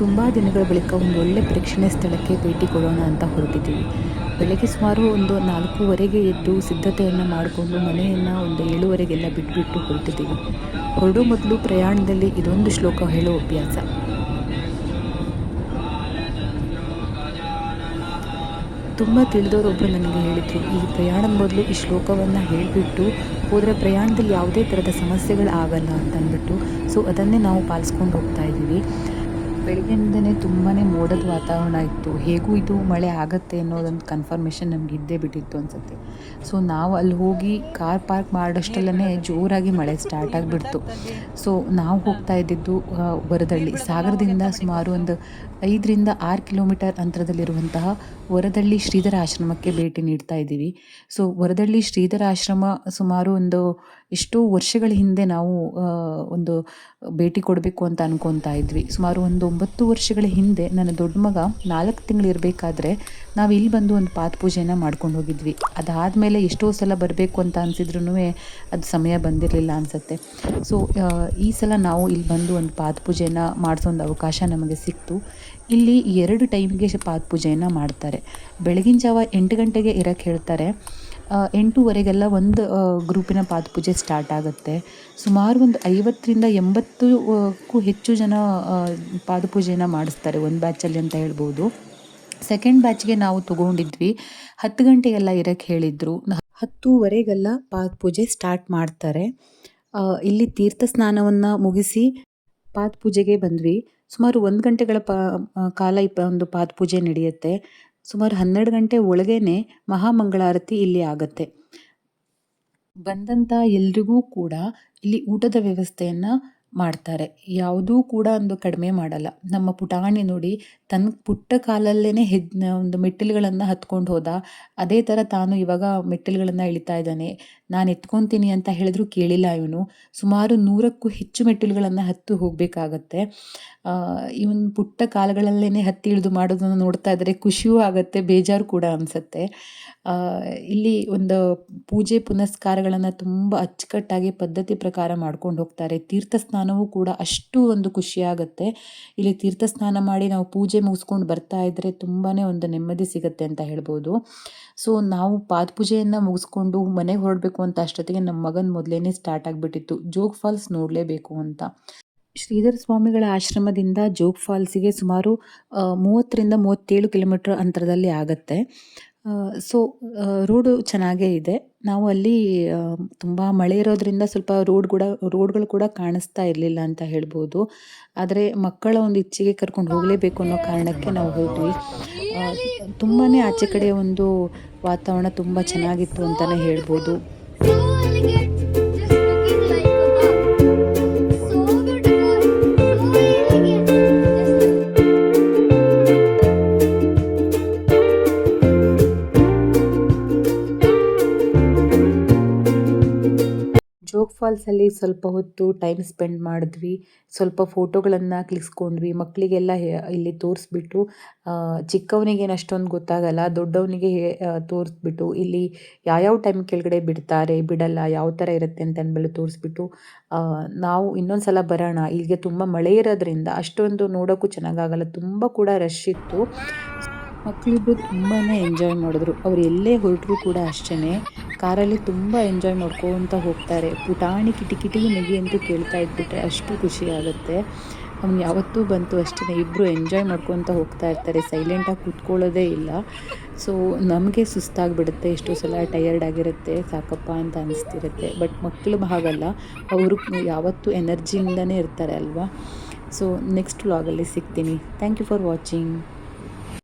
ತುಂಬ ದಿನಗಳ ಬಳಿಕ ಒಂದು ಒಳ್ಳೆ ಪ್ರೇಕ್ಷಣೀಯ ಸ್ಥಳಕ್ಕೆ ಭೇಟಿ ಕೊಡೋಣ ಅಂತ ಹೊರಟಿದ್ದೀವಿ. ಬೆಳಗ್ಗೆ ಸುಮಾರು ಒಂದು ನಾಲ್ಕೂವರೆಗೆ ಎದ್ದು ಸಿದ್ಧತೆಯನ್ನು ಮಾಡಿಕೊಂಡು ಮನೆಯನ್ನು ಒಂದು ಏಳುವರೆಗೆಲ್ಲ ಬಿಟ್ಟುಬಿಟ್ಟು ಹೊರಟಿದ್ದೀವಿ. ಹೊರಡೋ ಮೊದಲು ಪ್ರಯಾಣದಲ್ಲಿ ಇದೊಂದು ಶ್ಲೋಕ ಹೇಳೋ ಅಭ್ಯಾಸ. ತುಂಬ ತಿಳಿದವರೊಬ್ಬರು ನನಗೆ ಹೇಳಿದರು, ಈ ಪ್ರಯಾಣದ ಮೊದಲು ಈ ಶ್ಲೋಕವನ್ನು ಹೇಳಿಬಿಟ್ಟು ಹೋದರೆ ಪ್ರಯಾಣದಲ್ಲಿ ಯಾವುದೇ ಥರದ ಸಮಸ್ಯೆಗಳು ಆಗಲ್ಲ ಅಂತಂದ್ಬಿಟ್ಟು ಸೊ, ಅದನ್ನೇ ನಾವು ಪಾಲಿಸ್ಕೊಂಡು ಹೋಗ್ತಾ ಇದ್ದೀವಿ. ಬೆಳಗ್ಗೆಯಿಂದನೇ ತುಂಬಾ ಮೋಡದ ವಾತಾವರಣ ಇತ್ತು. ಹೇಗೂ ಇದು ಮಳೆ ಆಗುತ್ತೆ ಅನ್ನೋದೊಂದು ಕನ್ಫರ್ಮೇಷನ್ ನಮ್ಗೆ ಇದ್ದೇ ಬಿಟ್ಟಿತ್ತು ಅನಿಸುತ್ತೆ. ಸೊ ನಾವು ಅಲ್ಲಿ ಹೋಗಿ ಕಾರ್ ಪಾರ್ಕ್ ಮಾಡೋಷ್ಟಲ್ಲೇ ಜೋರಾಗಿ ಮಳೆ ಸ್ಟಾರ್ಟ್ ಆಗಿಬಿಡ್ತು. ಸೊ ನಾವು ಹೋಗ್ತಾ ಇದ್ದಿದ್ದು ವರದಳ್ಳಿ. ಸಾಗರದಿಂದ ಸುಮಾರು ಒಂದು ಐದರಿಂದ ಆರು ಕಿಲೋಮೀಟರ್ ಅಂತರದಲ್ಲಿರುವಂತಹ ವರದಳ್ಳಿ ಶ್ರೀಧರ ಆಶ್ರಮಕ್ಕೆ ಭೇಟಿ ನೀಡ್ತಾ ಇದ್ದೀವಿ. ಸೊ ವರದಳ್ಳಿ ಶ್ರೀಧರ ಆಶ್ರಮ ಸುಮಾರು ಒಂದು ಎಷ್ಟೋ ವರ್ಷಗಳ ಹಿಂದೆ ನಾವು ಒಂದು ಭೇಟಿ ಕೊಡಬೇಕು ಅಂತ ಅನ್ಕೊತಾ ಇದ್ವಿ. ಸುಮಾರು ಒಂದು ಒಂಬತ್ತು ವರ್ಷಗಳ ಹಿಂದೆ ನನ್ನ ದೊಡ್ಡ ಮಗ ನಾಲ್ಕು ತಿಂಗಳು ಇರಬೇಕಾದ್ರೆ ನಾವು ಇಲ್ಲಿ ಬಂದು ಒಂದು ಪಾದ ಪೂಜೆನ ಮಾಡ್ಕೊಂಡು ಹೋಗಿದ್ವಿ. ಅದಾದಮೇಲೆ ಎಷ್ಟೋ ಸಲ ಬರಬೇಕು ಅಂತ ಅನಿಸಿದ್ರು ಅದು ಸಮಯ ಬಂದಿರಲಿಲ್ಲ ಅನಿಸುತ್ತೆ. ಸೊ ಈ ಸಲ ನಾವು ಇಲ್ಲಿ ಬಂದು ಒಂದು ಪಾದ ಪೂಜೆನ ಮಾಡಿಸೋ ಒಂದು ಅವಕಾಶ ನಮಗೆ ಸಿಕ್ತು. ಇಲ್ಲಿ ಎರಡು ಟೈಮ್ಗೆ ಪಾದ ಪೂಜೆಯನ್ನು ಮಾಡ್ತಾರೆ. ಬೆಳಗಿನ ಜಾವ ಎಂಟು ಗಂಟೆಗೆ ಇರೋಕ್ಕೆ ಹೇಳ್ತಾರೆ. ಎಂಟೂವರೆಗೆಲ್ಲ ಒಂದು ಗ್ರೂಪಿನ ಪಾದಪೂಜೆ ಸ್ಟಾರ್ಟ್ ಆಗುತ್ತೆ. ಸುಮಾರು ಒಂದು ಐವತ್ತರಿಂದ ಎಂಬತ್ತಕ್ಕೂ ಹೆಚ್ಚು ಜನ ಪಾದಪೂಜೆನ ಮಾಡಿಸ್ತಾರೆ, ಒಂದು ಬ್ಯಾಚಲ್ಲಿ ಅಂತ ಹೇಳ್ಬೋದು. ಸೆಕೆಂಡ್ ಬ್ಯಾಚ್ಗೆ ನಾವು ತಗೊಂಡಿದ್ವಿ. ಹತ್ತು ಗಂಟೆಗೆಲ್ಲ ಇರಕ್ಕೆ ಹೇಳಿದ್ರು. ಹತ್ತೂವರೆಗೆಲ್ಲ ಪಾದಪೂಜೆ ಸ್ಟಾರ್ಟ್ ಮಾಡ್ತಾರೆ. ಇಲ್ಲಿ ತೀರ್ಥ ಸ್ನಾನವನ್ನು ಮುಗಿಸಿ ಪಾದ ಪೂಜೆಗೆ ಬಂದ್ವಿ. ಸುಮಾರು ಒಂದು ಗಂಟೆಗಳ ಪಾ ಕಾಲ ಈ ಒಂದು ಪಾದ ಪೂಜೆ ನಡೆಯುತ್ತೆ. ಸುಮಾರು ಹನ್ನೆರಡು ಗಂಟೆ ಒಳಗೇನೆ ಮಹಾಮಂಗಳಾರತಿ ಇಲ್ಲಿ ಆಗತ್ತೆ. ಬಂದಂಥ ಎಲ್ರಿಗೂ ಕೂಡ ಇಲ್ಲಿ ಊಟದ ವ್ಯವಸ್ಥೆಯನ್ನು ಮಾಡ್ತಾರೆ. ಯಾವುದೂ ಕೂಡ ಒಂದು ಕಡಿಮೆ ಮಾಡಲ್ಲ. ನಮ್ಮ ಪುಟಾಣಿ ನೋಡಿ ತನ್ನ ಪುಟ್ಟ ಕಾಲಲ್ಲೇ ಹೆದ್ ಒಂದು ಮೆಟ್ಟಿಲುಗಳನ್ನು ಹತ್ಕೊಂಡು ಹೋದ. ಅದೇ ಥರ ತಾನು ಇವಾಗ ಮೆಟ್ಟಿಲುಗಳನ್ನು ಇಳಿತಾ ಇದ್ದಾನೆ. ನಾನು ಎತ್ಕೊತೀನಿ ಅಂತ ಹೇಳಿದ್ರು ಕೇಳಿಲ್ಲ ಇವನು. ಸುಮಾರು ನೂರಕ್ಕೂ ಹೆಚ್ಚು ಮೆಟ್ಟಿಲುಗಳನ್ನು ಹತ್ತು ಹೋಗಬೇಕಾಗತ್ತೆ. ಇವನ್ ಪುಟ್ಟ ಕಾಲಗಳಲ್ಲೇ ಹತ್ತಿ ಇಳಿದು ಮಾಡೋದನ್ನು ನೋಡ್ತಾ ಇದ್ದರೆ ಖುಷಿಯೂ ಆಗುತ್ತೆ, ಬೇಜಾರು ಕೂಡ ಅನಿಸುತ್ತೆ. ಇಲ್ಲಿ ಒಂದು ಪೂಜೆ ಪುನಸ್ಕಾರಗಳನ್ನು ತುಂಬ ಅಚ್ಚುಕಟ್ಟಾಗಿ ಪದ್ಧತಿ ಪ್ರಕಾರ ಮಾಡ್ಕೊಂಡು ಹೋಗ್ತಾರೆ. ತೀರ್ಥ ಸ್ನಾನವೂ ಕೂಡ ಅಷ್ಟು ಒಂದು ಖುಷಿಯಾಗುತ್ತೆ. ಇಲ್ಲಿ ತೀರ್ಥ ಸ್ನಾನ ಮಾಡಿ ನಾವು ಪೂಜೆ ಮುಗಿಸ್ಕೊಂಡು ಬರ್ತಾ ಇದ್ದರೆ ತುಂಬಾ ಒಂದು ನೆಮ್ಮದಿ ಸಿಗುತ್ತೆ ಅಂತ ಹೇಳ್ಬೋದು. ಸೊ, ನಾವು ಪಾದ ಪೂಜೆಯನ್ನು ಮುಗಿಸ್ಕೊಂಡು ಮನೆಗೆ ಹೊರಡಬೇಕು ಅಂತ ಅಷ್ಟೊತ್ತಿಗೆ ನಮ್ಮ ಮಗನ ಮೊದಲೇನೆ ಸ್ಟಾರ್ಟ್ ಆಗಿಬಿಟ್ಟಿತ್ತು. ಜೋಗ್ ಫಾಲ್ಸ್ ನೋಡಲೇಬೇಕು ಅಂತ. ಶ್ರೀಧರ ಸ್ವಾಮಿಗಳ ಆಶ್ರಮದಿಂದ ಜೋಗ್ ಫಾಲ್ಸಿಗೆ ಸುಮಾರು ಮೂವತ್ತರಿಂದ ಮೂವತ್ತೇಳು ಕಿಲೋಮೀಟರ್ ಅಂತರದಲ್ಲಿ ಆಗತ್ತೆ. ಸೊ ರೋಡು ಚೆನ್ನಾಗೇ ಇದೆ. ನಾವು ಅಲ್ಲಿ ತುಂಬ ಮಳೆ ಇರೋದ್ರಿಂದ ಸ್ವಲ್ಪ ರೋಡ್ ಕೂಡ, ರೋಡ್ಗಳು ಕೂಡ ಕಾಣಿಸ್ತಾ ಇರಲಿಲ್ಲ ಅಂತ ಹೇಳ್ಬೋದು. ಆದರೆ ಮಕ್ಕಳ ಒಂದು ಇಚ್ಛೆಗೆ ಕರ್ಕೊಂಡು ಹೋಗಲೇಬೇಕು ಅನ್ನೋ ಕಾರಣಕ್ಕೆ ನಾವು ಹೋದ್ವಿ. ತುಂಬಾ ಆಚೆ ಕಡೆ ಒಂದು ವಾತಾವರಣ ತುಂಬ ಚೆನ್ನಾಗಿತ್ತು ಅಂತಲೇ ಹೇಳ್ಬೋದು. ಫಾಲ್ಸಲ್ಲಿ ಸ್ವಲ್ಪ ಹೊತ್ತು ಟೈಮ್ ಸ್ಪೆಂಡ್ ಮಾಡಿದ್ವಿ. ಸ್ವಲ್ಪ ಫೋಟೋಗಳನ್ನು ಕ್ಲಿಕ್ಸ್ಕೊಂಡ್ವಿ ಮಕ್ಕಳಿಗೆಲ್ಲ ಇಲ್ಲಿ ತೋರಿಸ್ಬಿಟ್ಟು ಚಿಕ್ಕವನಿಗೇನು ಅಷ್ಟೊಂದು ಗೊತ್ತಾಗಲ್ಲ, ದೊಡ್ಡವನಿಗೆ ತೋರಿಸ್ಬಿಟ್ಟು, ಇಲ್ಲಿ ಯಾವ್ಯಾವ ಟೈಮ್ ಕೆಳಗಡೆ ಬಿಡ್ತಾರೆ, ಬಿಡಲ್ಲ, ಯಾವ ಥರ ಇರುತ್ತೆ ಅಂತ ಅಂದ್ಬಿಟ್ಟು ತೋರಿಸ್ಬಿಟ್ಟು ನಾವು ಇನ್ನೊಂದು ಸಲ ಬರೋಣ, ಇಲ್ಲಿಗೆ ತುಂಬ ಮಳೆ ಇರೋದ್ರಿಂದ ಅಷ್ಟೊಂದು ನೋಡೋಕ್ಕೂ ಚೆನ್ನಾಗಾಗಲ್ಲ ತುಂಬ ಕೂಡ ರಶ್ ಇತ್ತು. ಮಕ್ಕಳಿಬ್ರು ತುಂಬಾ ಎಂಜಾಯ್ ಮಾಡಿದ್ರು. ಅವ್ರು ಎಲ್ಲೇ ಹೊರಟರು ಕೂಡ ಅಷ್ಟೇ ಕಾರಲ್ಲಿ ತುಂಬ ಎಂಜಾಯ್ ಮಾಡ್ಕೊತ ಹೋಗ್ತಾರೆ. ಪುಟಾಣಿ ಕಿಟಿ ಕಿಟಿಗೆ ನೆಗಿ ಅಂತೂ ಕೇಳ್ತಾ ಇದ್ಬಿಟ್ರೆ ಅಷ್ಟು ಖುಷಿ ಆಗುತ್ತೆ. ಅವ್ನು ಯಾವತ್ತೂ ಬಂತು ಅಷ್ಟೇ ಇಬ್ಬರು ಎಂಜಾಯ್ ಮಾಡ್ಕೊತ ಹೋಗ್ತಾ ಇರ್ತಾರೆ. ಸೈಲೆಂಟಾಗಿ ಕೂತ್ಕೊಳ್ಳೋದೇ ಇಲ್ಲ. ಸೊ ನಮಗೆ ಸುಸ್ತಾಗಿಬಿಡುತ್ತೆ. ಎಷ್ಟೋ ಸಲ ಟಯರ್ಡ್ ಆಗಿರುತ್ತೆ. ಸಾಕಪ್ಪ ಅಂತ ಅನಿಸ್ತಿರುತ್ತೆ. ಬಟ್ ಮಕ್ಕಳು ಹಾಗಲ್ಲ. ಅವರು ಯಾವತ್ತೂ ಎನರ್ಜಿಯಿಂದನೇ ಇರ್ತಾರೆ ಅಲ್ವಾ? ಸೊ ನೆಕ್ಸ್ಟ್ ವ್ಲಾಗಲ್ಲಿ ಸಿಗ್ತೀನಿ. Thank you for watching